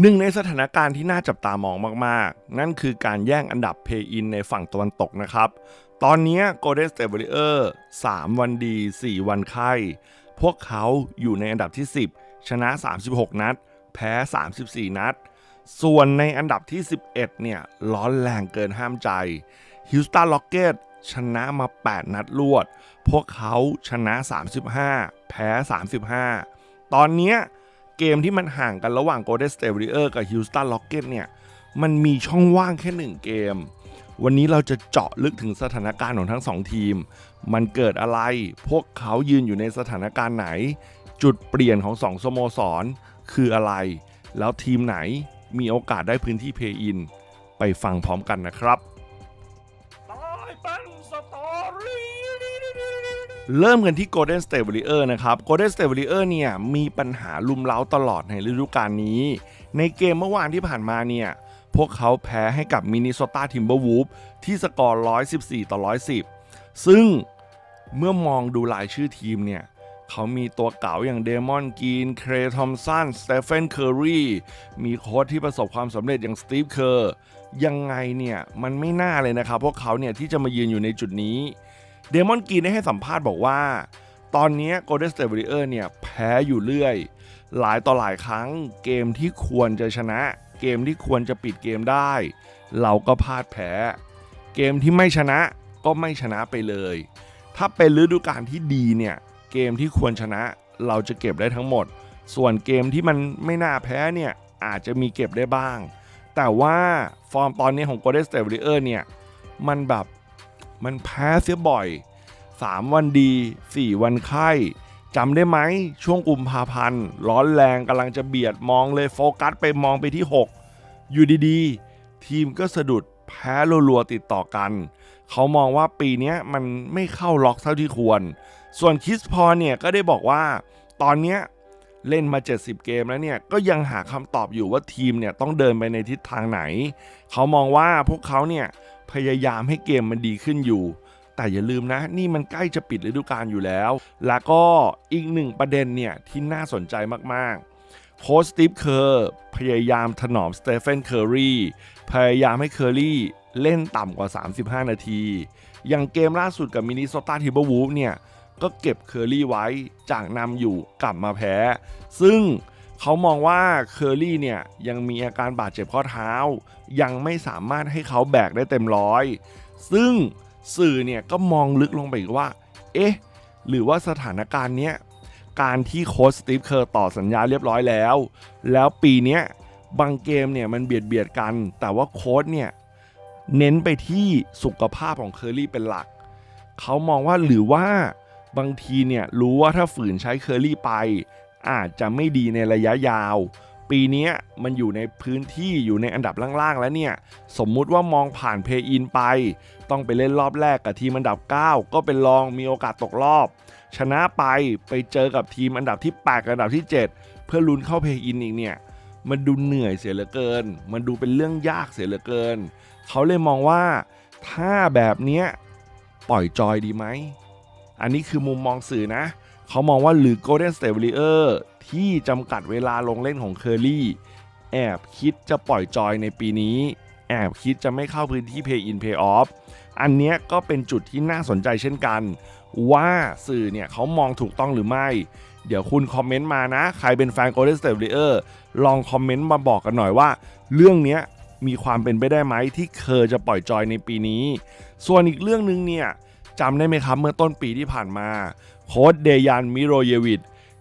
หนึ่งในสถานการณ์ที่น่าจับตามองมากๆ นั่นคือการแย่งอันดับเพย์อินในฝั่งตะวันตกนะครับ ตอนนี้ Golden State Warriors 3วันดี 4 วันไข้ พวกเขาอยู่ในอันดับที่ 10 ชนะ 36 นัด แพ้ 34 นัด ส่วนในอันดับที่ 11 เนี่ย ร้อนแรงเกินห้ามใจ Houston Rockets ชนะมา 8 นัดรวด พวกเขาชนะ 35 แพ้ 35 ตอนเนี้ เกมที่มันห่างกันระหว่าง Golden State Warriors กับ Houston Rockets เนี่ย มันมีช่องว่างแค่ 1 เกม วันนี้เราจะเจาะลึกถึงสถานการณ์ของทั้งสองทีม มันเกิดอะไร พวกเขายืนอยู่ในสถานการณ์ไหน จุดเปลี่ยนของสองสโมสร คืออะไร แล้วทีมไหนมีโอกาสได้พื้นที่เพย์อิน ไปฟังพร้อมกันนะครับ เริ่มกันที่ Golden State Warriors นะครับ Golden State Warriors เนี่ยมีปัญหาลุมเล้าตลอดในฤดูกาลนี้ ในเกมเมื่อวานที่ผ่านมาเนี่ย พวกเขาแพ้ให้กับ Minnesota Timberwolves ที่สกอร์ 114 ต่อ 110 ซึ่งเมื่อมองดูรายชื่อทีมเนี่ยเขามีตัวเก่าอย่างเดมอนกีน เครทอมสัน สเตเฟน เคอรีมีโค้ชที่ประสบความสำเร็จอย่างสตีฟ เคอร์ ยังไงเนี่ย มันไม่น่าเลยนะครับ พวกเขาเนี่ยที่จะมายืนอยู่ในจุดนี้ เดมอนกีนได้ให้สัมภาษณ์บอกว่า ตอนนี้ Golden State Warriors เนี่ยแพ้อยู่เรื่อย หลายต่อหลายครั้งเกมที่ควรจะชนะ เกมที่ควรจะปิดเกมได้ เราก็พลาดแพ้ เกมที่ไม่ชนะก็ไม่ชนะไปเลย ถ้าเป็นฤดูกาลที่ดีเนี่ยเกมที่ควรชนะเราจะเก็บได้ทั้งหมด ส่วนเกมที่มันไม่น่าแพ้เนี่ยอาจจะมีเก็บได้บ้าง แต่ว่าฟอร์มตอนนี้ของ Golden State Warriors เนี่ยมันแบบ มันแพ้เสียบ่อย 3 วันดี 4 วันไข้จำได้ไหมช่วงกุมภาพันธ์ร้อนแรงกำลังจะเบียดมองเลยโฟกัสไปมองไปที่ 6 อยู่ดีๆ ทีมก็สะดุดแพ้รัวๆติดต่อกัน เขามองว่าปีนี้มันไม่เข้าล็อกเท่าที่ควร ส่วนคริสพอเนี่ยก็ได้บอกว่า ตอนนี้เล่นมา 70 เกมแล้วเนี่ยก็ยังหาคำตอบอยู่ว่าทีมเนี่ยต้องเดินไปในทิศทางไหน เขามองว่าพวกเขาเนี่ย พยายามให้เกมมันดีขึ้นอยู่ แต่อย่าลืมนะ นี่มันใกล้จะปิดฤดูกาลอยู่แล้ว แล้วก็อีกหนึ่งประเด็นเนี่ยที่น่าสนใจมากๆ โค้ชสตีฟเคอร์พยายามถนอมสเตเฟนเคอร์รีพยายามให้เคอร์รีเล่นต่ำกว่า 35 นาที อย่างเกมล่าสุดกับมินิโซตาทิเบอร์วูฟเนี่ย ก็เก็บเคอร์รี่ไว้จากนำอยู่กลับมาแพ้ ซึ่ง เขามองว่าเคอร์รี่เนี่ยยังมีอาการบาดเจ็บข้อเท้า ยังไม่สามารถให้เขาแบกได้เต็มร้อย ซึ่งสื่อเนี่ยก็มองลึกลงไปอีกว่า เอ๊ะ หรือว่าสถานการณ์เนี้ยการที่โค้ชสตีฟเคอร์ต่อสัญญาเรียบร้อยแล้ว แล้วปีเนี้ยบางเกมเนี่ยมันเบียดเบียดกัน แต่ว่าโค้ชเนี่ยเน้นไปที่สุขภาพของเคอร์รี่เป็นหลัก เขามองว่าหรือว่าบางทีเนี่ยรู้ว่าถ้าฝืนใช้เคอร์รี่ไป อาจจะไม่ดีในระยะยาว ปีนี้มันอยู่ในพื้นที่อยู่ในอันดับล่างๆแล้วเนี่ย สมมุติว่ามองผ่านเพย์อินไป ต้องไปเล่นรอบแรกกับทีมอันดับ 9 ก็เป็นรองมีโอกาสตกรอบ ชนะไปไปเจอกับทีมอันดับที่8กับอันดับที่ 7 เพื่อลุ้นเข้าเพย์อินอีกเนี่ยมันดูเหนื่อยเสียเหลือเกิน มันดูเป็นเรื่องยากเสียเหลือเกิน เขาเลยมองว่าถ้าแบบเนี้ยปล่อยจอยดีไหม อันนี้คือมุมมองสื่อนะ เขามองว่าหรือ Golden State Warrior ที่จำกัดเวลาลงเล่นของเคอรี่แอบคิดจะปล่อยจอยในปีนี้ แอบคิดจะไม่เข้าพื้นที่ Pay in Pay off อันนี้ก็เป็นจุดที่น่าสนใจเช่นกัน ว่าสื่อเนี่ยเขามองถูกต้องหรือไม่ เดี๋ยวคุณคอมเมนต์มานะ ใครเป็นแฟน Golden State Warrior ลองคอมเมนต์มาบอกกันหน่อยว่า เรื่องนี้มีความเป็นไปได้ไหมที่เคอจะปล่อยจอยในปีนี้ ส่วนอีกเรื่องหนึ่งเนี่ยจำได้ไหมครับเมื่อต้นปีที่ผ่านมา โค้ดเดยันมิโรเยวิด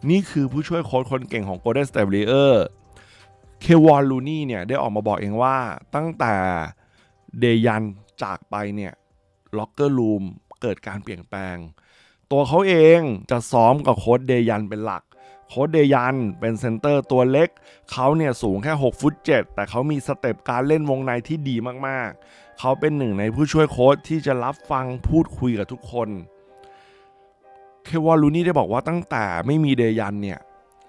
นี่คือผู้ช่วยโค้ชคนเก่งของ Golden State Warriors เควอนลูนี่เนี่ยได้ออกมาบอกเองว่าตั้งแต่เดยันจากไปเนี่ยล็อกเกอร์รูมเกิดการเปลี่ยนแปลง ตัวเขาเองจะซ้อมกับโค้ดเดยันเป็นหลักโค้ดเดยันเป็นเซนเตอร์ตัวเล็ก เขาเนี่ยสูงแค่ 6 ฟุต 7 แต่เขามีสเต็ปการเล่นวงในที่ดีมากๆ เขาเป็นหนึ่งในผู้ช่วยโค้ชที่จะรับฟังพูดคุยกับทุกคน เควอนลูนี่ได้บอกว่าตั้งแต่ไม่มีเดยันเนี่ย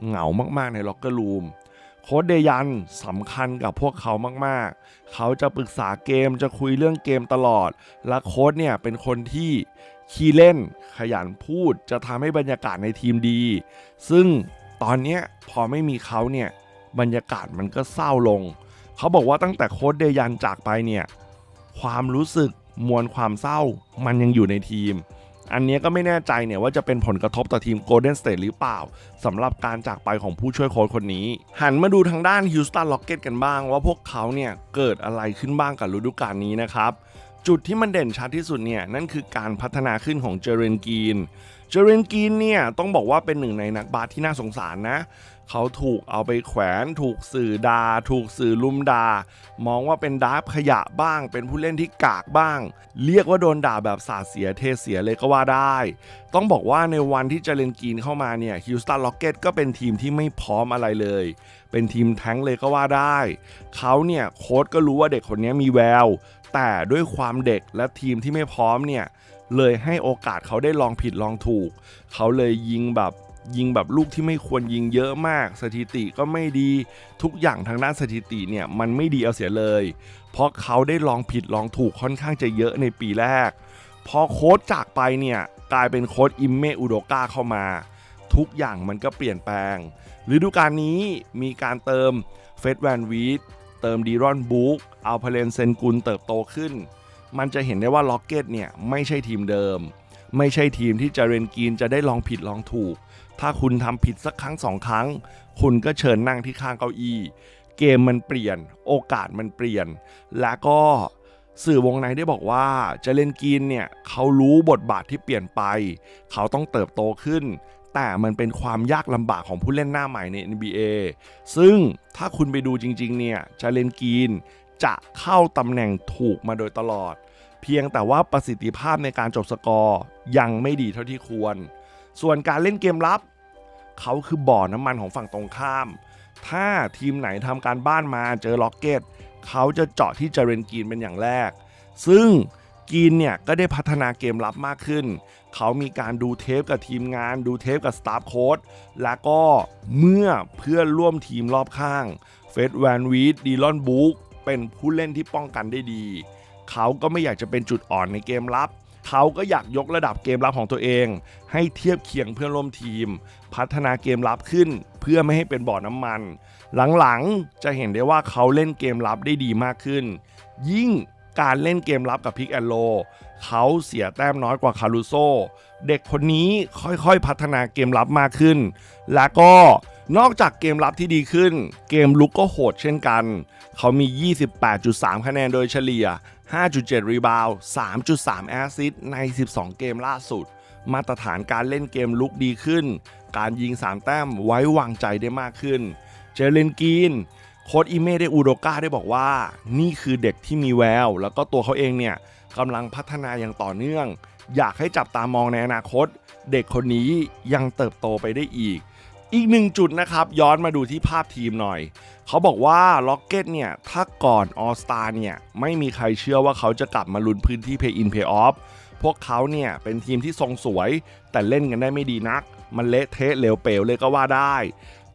เหงามากๆในล็อกเกอร์รูมโค้ดเดยันสำคัญกับพวกเขามากๆ เขาจะปรึกษาเกมจะคุยเรื่องเกมตลอด และโค้ดเนี่ยเป็นคนที่ขี้เล่นขยันพูดจะทำให้บรรยากาศในทีมดี ซึ่งตอนนี้พอไม่มีเขาเนี่ยบรรยากาศมันก็เศร้าลง เขาบอกว่าตั้งแต่โค้ดเดยันจากไปเนี่ยความรู้สึกมวลความเศร้ามันยังอยู่ในทีม อันนี้ก็ไม่แน่ใจเนี่ยว่าจะเป็นผลกระทบต่อทีมโกลเด้นสเตทหรือเปล่าสำหรับการจากไปของผู้ช่วยโค้ชคนนี้ หันมาดูทางด้านฮิวสตันล็อกเก็ตกันบ้าง ว่าพวกเขาเนี่ยเกิดอะไรขึ้นบ้างกับฤดูกาลนี้นะครับจุดที่มันเด่นชัดที่สุดเนี่ยนั่นคือการพัฒนาขึ้นของเจเรนกีน เจเรนกีนเนี่ยต้องบอกว่าเป็นหนึ่งในนักบาสที่น่าสงสารนะ เขาถูกเอาไปแขวนถูกสื่อดา ถูกสื่อลุมดา มองว่าเป็นดาบขยะบ้าง เป็นผู้เล่นที่กากบ้าง เรียกว่าโดนด่าแบบสาเสียเทเสียเลยก็ว่าได้ ต้องบอกว่าในวันที่เจเรนกีนเข้ามาเนี่ยฮิวสตันล็อกเก็ตก็เป็นทีมที่ไม่พร้อมอะไรเลย เป็นทีมแท้งเลยก็ว่าได้ เขาเนี่ยโค้ชก็รู้ว่าเด็กคนนี้มีแววแต่ด้วยความเด็กและทีมที่ไม่พร้อมเนี่ย เลยให้โอกาสเขาได้ลองผิดลองถูก เขาเลยยิงแบบยิงแบบลูกที่ไม่ควรยิงเยอะมาก สถิติก็ไม่ดีทุกอย่างทางด้านสถิติเนี่ยมันไม่ดีเอาเสียเลย เพราะเขาได้ลองผิดลองถูกค่อนข้างจะเยอะในปีแรก พอโค้ชจากไปเนี่ยกลายเป็นโค้ชอิมเมอุโดกาเข้ามา ทุกอย่างมันก็เปลี่ยนแปลงฤดูกาลนี้มีการเติมเฟดแวนวีดเติมดีรอนบุ๊กเอาพเลนเซนกุลเติบโตขึ้น มันจะเห็นได้ว่าล็อกเก็ตเนี่ยไม่ใช่ทีมเดิม ไม่ใช่ทีมที่จะเรนกีนจะได้ลองผิดลองถูก ถ้าคุณทำผิดสักครั้งสองครั้ง คุณก็เชิญนั่งที่ข้างเก้าอี้ เกมมันเปลี่ยน โอกาสมันเปลี่ยน และก็สื่อวงในได้บอกว่าเจเลนกีนเนี่ยเขารู้บทบาทที่เปลี่ยนไป เขาต้องเติบโตขึ้น แต่มันเป็นความยากลำบากของผู้เล่นหน้าใหม่ใน NBA ซึ่งถ้าคุณไปดูจริงๆเนี่ยเจเลนกีน จะเข้าตำแหน่งถูกมาโดยตลอด เพียงแต่ว่าประสิทธิภาพในการจบสกอร์ยังไม่ดีเท่าที่ควร ส่วนการเล่นเกมรับ เขาคือบ่อน้ำมันของฝั่งตรงข้าม ถ้าทีมไหนทำการบ้านมาเจอล็อกเก็ต เขาจะเจาะที่เจเรนกีนเป็นอย่างแรก ซึ่งกีนเนี่ยก็ได้พัฒนาเกมรับมากขึ้น เขามีการดูเทปกับทีมงาน ดูเทปกับสตาฟโค้ดและก็เมื่อเพื่อนร่วมทีมรอบข้าง เฟดแวนวีดดีลอนบุ๊ก เป็นผู้เล่นที่ป้องกันได้ดี เขาก็ไม่อยากจะเป็นจุดอ่อนในเกมรับ เขาก็อยากยกระดับเกมรับของตัวเอง ให้เทียบเคียงเพื่อนร่วมทีม พัฒนาเกมรับขึ้น เพื่อไม่ให้เป็นบ่อน้ำมัน หลังๆจะเห็นได้ว่าเขาเล่นเกมรับได้ดีมากขึ้น ยิ่งการเล่นเกมรับกับพิกแอนโลเขาเสียแต้มน้อยกว่าคารูโซ เด็กคนนี้ค่อยๆพัฒนาเกมรับมากขึ้น และก็นอกจากเกมรับที่ดีขึ้น เกมลุกก็โหดเช่นกัน เขามี 28.3 คะแนนโดยเฉลี่ย 5.7 รีบาว 3.3 แอสซิสต์ใน 12 เกมล่าสุด มาตรฐานการเล่นเกมลุกดีขึ้น การยิง 3 แต้มไว้วางใจได้มากขึ้น เจเลนกีนโค้ดอิเมได้อูโดกาได้บอกว่า นี่คือเด็กที่มีแวว แล้วก็ตัวเขาเองเนี่ยกำลังพัฒนาอย่างต่อเนื่อง อยากให้จับตามองในอนาคต เด็กคนนี้ยังเติบโตไปได้อีก อีกหนึ่งจุดนะครับ ย้อนมาดูที่ภาพทีมหน่อย เขาบอกว่าล็อกเก็ตเนี่ย ถ้าก่อนออสตาเนี่ย ไม่มีใครเชื่อว่าเขาจะกลับมาลุ้นพื้นที่ Pay In Pay Off พวกเขาเนี่ย เป็นทีมที่ทรงสวย แต่เล่นกันได้ไม่ดีนัก มันเละเทะเลวเป๋วเลยก็ว่าได้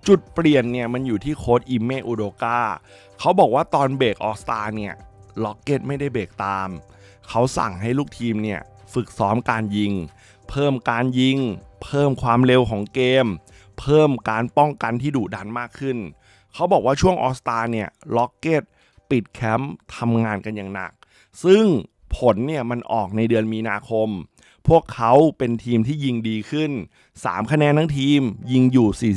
จุดเปลี่ยนเนี่ย มันอยู่ที่โค้ดอิเมอุโดกาเขาบอกว่าตอนเบรกออสตาเนี่ยล็อกเก็ตไม่ได้เบรกตาม เขาสั่งให้ลูกทีมเนี่ยฝึกซ้อมการยิง เพิ่มการยิง เพิ่มความเร็วของเกม เพิ่มการป้องกันที่ดุดันมากขึ้น เขาบอกว่าช่วงออสตาเนี่ยล็อกเก็ตปิดแคมป์ทำงานกันอย่างหนัก ซึ่งผลเนี่ยมันออกในเดือนมีนาคม พวกเขาเป็นทีมที่ยิงดีขึ้น 3 คะแนนทั้งทีม ยิงอยู่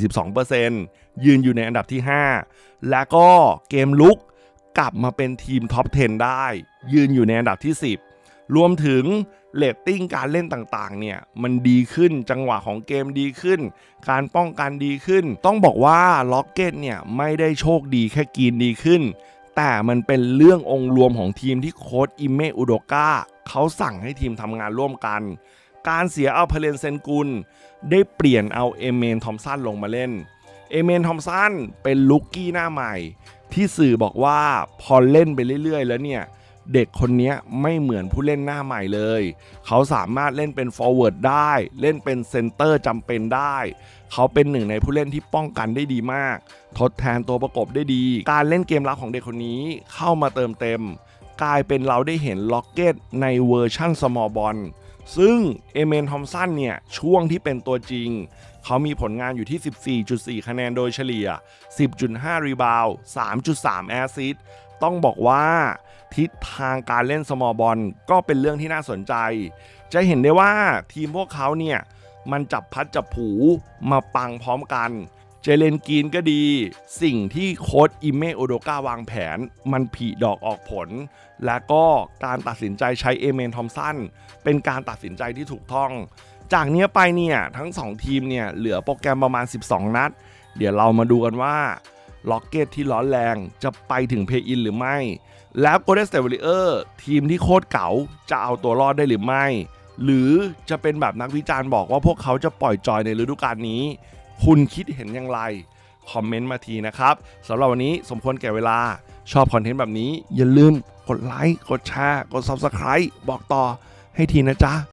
42%ยืนอยู่ในอันดับที่ 5 และก็เกมลุกกลับมาเป็นทีมท็อป 10 ได้ ยืนอยู่ในอันดับที่ 10 รวมถึง เลตติ้งการเล่นต่างๆ เนี่ย มันดีขึ้นจังหวะของเกมดีขึ้น การป้องกันดีขึ้น ต้องบอกว่าล็อกเก็ตเนี่ย ไม่ได้โชคดีแค่กีนดีขึ้น แต่มันเป็นเรื่ององค์รวมของทีมที่โค้ดอิเมอุโดกาเขาสั่งให้ทีมทำงานร่วมกัน การเสียเอาเพเลนเซนกุล ได้เปลี่ยนเอาเอเมนทอมสันลงมาเล่นเอเมนทอมสันเป็นลุกกี้หน้าใหม่ ที่สื่อบอกว่าพอเล่นไปเรื่อยๆ แล้วเนี่ย เด็กคนนี้ไม่เหมือนผู้เล่นหน้าใหม่เลย เขาสามารถเล่นเป็นฟอร์เวิร์ดได้ เล่นเป็นเซนเตอร์จำเป็นได้ เขาเป็นหนึ่งในผู้เล่นที่ป้องกันได้ดีมาก ทดแทนตัวประกบได้ดี การเล่นเกมรับของเด็กคนนี้เข้ามาเติมเต็ม กลายเป็นเราได้เห็นล็อกเก็ตในเวอร์ชั่นสมอลบอลซึ่งเอเมนทอมสันเนี่ย ช่วงที่เป็นตัวจริง เขามีผลงานอยู่ที่ 14.4 คะแนนโดยเฉลี่ย 10.5 รีบาว 3.3 แอซิส ต้องบอกว่าทิศทางการเล่นสมอลบอลก็เป็นเรื่องที่น่าสนใจ จะเห็นได้ว่าทีมพวกเขาเนี่ย มันจับพัดจับผูมาปังพร้อมกัน เจเลนกีนก็ดี สิ่งที่โค้ดอิเมโอโดกาวางแผน มันผีดอกออกผล และก็การตัดสินใจใช้เอเมนทอมสันเป็นการตัดสินใจที่ถูกต้อง จากเนี้ยไปเนี่ย ทั้ง 2 ทีมเนี่ย เหลือโปรแกรมประมาณ 12 นัด เดี๋ยวเรามาดูกันว่า ล็อกเก็ตที่ร้อนแรงจะไปถึงเพย์อินหรือไม่ แล้ว Golden State Warriors ทีมที่โคตรเก๋าจะเอาตัวรอดได้หรือไม่ หรือจะเป็นแบบนักวิจารณ์บอกว่าพวกเขาจะปล่อยจอยในฤดูกาลนี้ คุณคิดเห็นอย่างไร คอมเมนต์มาทีนะครับสำหรับวันนี้สมควรแก่เวลาชอบคอนเทนต์แบบนี้อย่าลืมกดไลค์กดแชร์กด Subscribe บอกต่อให้ทีนะจ๊ะ